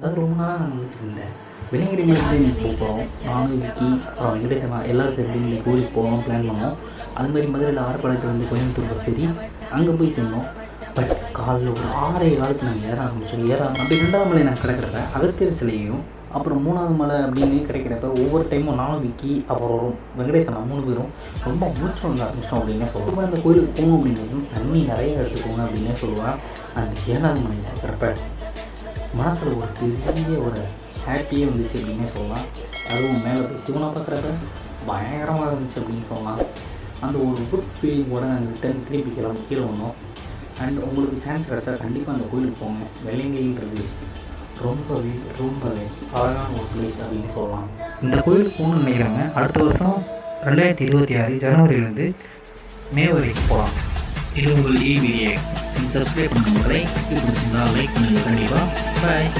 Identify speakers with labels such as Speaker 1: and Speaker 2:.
Speaker 1: அதாவது ரொம்ப நாளாக நான் நினச்சிட்டு இருந்தேன் வெள்ளிங்கிரிலேருந்து இன்னைக்கு போகிறோம் நானும் விக்கி அப்புறம் வெங்கடேசன் எல்லாரும் சேர்ந்து இன்னைக்கு கோயிலுக்கு போகணும் பிளான் பண்ணோம். அது மாதிரி மதுரையில் ஆரப்பாளையத்தில் வந்து கோயம்புத்தூர் பஸ் சரி அங்கே போய் சேர்ந்தோம். பட் காலையில் ஒரு ஆறே காலத்தில் நாங்கள் ஏற ஆரம்பிச்சோம். ஏற அப்படி ரெண்டாவது மலை நான் கிடக்கிறப்ப அகத்தியர் சிலையையும் அப்புறம் மூணாவது மலை அப்படின்னு கிடைக்கிறப்ப ஒவ்வொரு டைமும் நானும் விக்கி அப்புறம் வெங்கடேசன் மூணு பேரும் ரொம்ப மூச்சு வந்து ஆரம்பிச்சிட்டோம் அப்படின்னு சொல்லுவோம் அந்த கோயிலுக்கு போகணும் அப்படின்னு தண்ணி நிறைய எடுத்துக்கோங்க அப்படின்னே சொல்லுவேன் அந்த ஏழாவது மலை இருக்கிறப்ப மனசில் ஒரு பெரிய ஒரு ஹாப்பியே வந்துச்சு அப்படின்னே சொல்லலாம். அதுவும் மேலே போய் சிவனை பார்க்குறப்ப பயங்கரமாக இருந்துச்சு அப்படின்னு சொல்லலாம். அந்த ஒரு குட் ஃபீலிங்கோட நாங்கள் ரிட்டர்ன் திருப்பி கிளம்பி கீழே வந்தோம். அண்ட் உங்களுக்கு சான்ஸ் கிடச்சா கண்டிப்பாக அந்த கோயிலுக்கு போங்க. வெள்ளைங்கின்றது ரொம்பவே ரொம்பவே அழகான ஒரு பிளேஸ் அப்படின்னு சொல்லலாம். இந்த கோயிலுக்கு போகணும்னு நினைக்கிறாங்க. அடுத்த வருஷம் ரெண்டாயிரத்தி இருபத்தி ஆறு ஜனவரியிலேருந்து மே வரைக்கும் போகலாம். இது உங்கள் இவிஎக்ஸ் சப்ஸ்கிரைப் பண்ணுங்கள் இது பிடிச்சிருந்தா லைக் பண்ணுங்கள். கண்டிப்பாக பாய்